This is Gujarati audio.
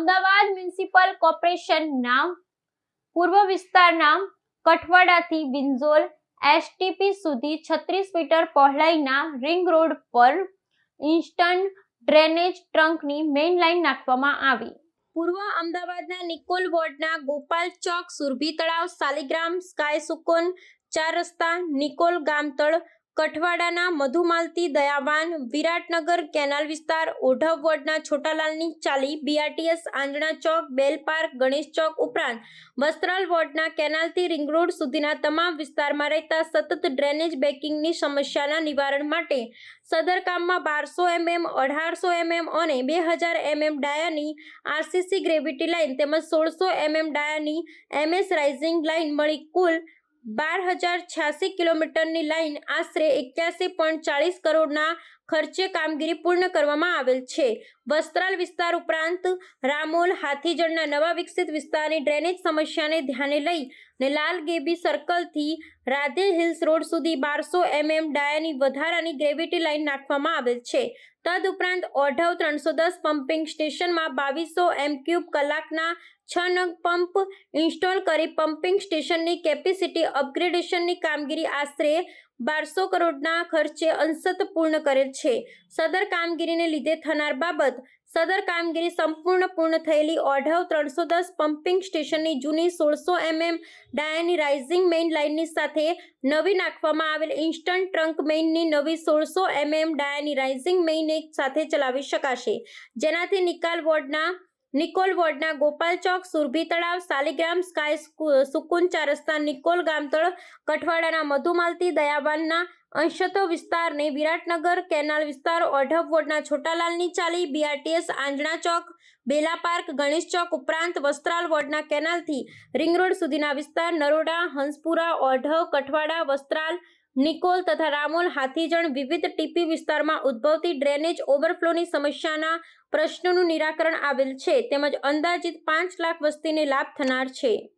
અમદાવાદ મ્યુનિસિપલ કોર્પોરેશનના પૂર્વ વિસ્તારના કઠવાડાથી વિંઝોલ એસટીપી સુધી છત્રીસ મીટર પહોળાઈના રિંગ રોડ પર ઇન્સ્ટન્ટ ડ્રેનેજ ટ્રંકની મેઇન લાઇન નાખવામાં આવી. પૂર્વ અમદાવાદના નિકોલ વોર્ડના ગોપાલ ચોક, સુરભી તળાવ, સાલિગ્રામ, સ્કાય સુકોન, ચાર રસ્તા, નિકોલ ગામતળ કઠવાડાના મધુમાલતી દયાવાન વિરાટનગર કેનાલ વિસ્તાર ઓઢવ વોર્ડના છોટાલાલની ચાલી BRTS Anjana chowk, Bell Park, Ganesh chowk ઉપરાંત વસ્ત્રાલ વોર્ડના કેનાલથી રિંગ રોડ સુધીના તમામ વિસ્તારમાં રહેતા સતત ડ્રેનેજ બેકિંગની સમસ્યાના નિવારણ માટે સદર કામમાં બારસો એમએમ, અઢારસો એમએમ અને બે હજાર એમએમ ડાયાની આરસીસી ગ્રેવિટી લાઇન તેમજ સોળસો એમએમ ડાયાની એમએસ રાઇઝિંગ લાઇન મળી કુલ બાર હજાર છ્યાસી કિલોમીટરની લાઇન આશરે એક્યાસી પોઈન્ટ ચાલીસ કરોડના ખર્ચે કામગીરી પૂર્ણ કરવામાં આવેલ છે. વસ્ત્રાલ વિસ્તાર ઉપરાંત રામોલ હાથીજળના નવા વિકસિત વિસ્તારની ડ્રેનેજ સમસ્યાને ધ્યાને લઈ ને લાલ ગેબી સર્કલથી રાધે હિલ્સ રોડ સુધી બારસો એમએમ ડાયાની વધારાની ગ્રેવિટી લાઇન નાખવામાં આવેલ છે. તદ ઉપરાંત ઓઢવ ત્રણસો દસ પમ્પિંગ સ્ટેશનમાં બાવીસો એમ ક્યુબ કલાકના છ નંગ પંપ ઇન્સ્ટોલ કરી પમ્પિંગ સ્ટેશનની કેપેસિટી અપગ્રેડેશનની કામગીરી આશરે બારસો કરોડના ખર્ચે અંશત પૂર્ણ કરેલ છે. સદર કામગીરીને લીધે થનાર બાબત, સદર કામગીરી સંપૂર્ણ પૂર્ણ થયેલી ઓઢવ ત્રણસો દસ પમ્પિંગ સ્ટેશનની જૂની સોળસો એમએમ ડાયાની રાઇઝિંગ મેઇન લાઇનની સાથે નવી નાખવામાં આવેલ ઇન્સ્ટન્ટ ટ્રંક મેઇનની નવી સોળસો એમએમ ડાયાની રાઇઝિંગ મેઇન એક સાથે ચલાવી શકાશે. જેનાથી નિકાલ વોર્ડના નિકોલ વોર્ડના ગોપાલ ચોક, સુરભી તળાવ, સાલિગ્રામ સ્કાય સુકુંચા રસ્તા, નિકોલ ગામતળ, કઠવાડાના મધુમાલતી દયાવાનના અંશતો વિસ્તારને વિરાટનગર કેનાલ વિસ્તાર, ઓઢવ વોર્ડના છોટાલાલની ચાલી, બીઆરટીએસ આંજણા ચોક, બેલા પાર્ક, ગણેશ ચોક ઉપરાંત વસ્ત્રાલ વોર્ડના કેનાલથી રિંગ રોડ સુધીના વિસ્તાર, નરોડા, હંસપુરા, ઓઢવ, કઠવાડા, વસ્ત્રાલ નિકોલ તથા રામોલ હાથીજણ વિવિધ ટીપી વિસ્તારમાં ઉદ્ભવતી ડ્રેનેજ ઓવરફ્લોની સમસ્યાના પ્રશ્નોનું નિરાકરણ આવેલ છે. તેમજ અંદાજિત પાંચ લાખ વસ્તીને લાભ થનાર છે.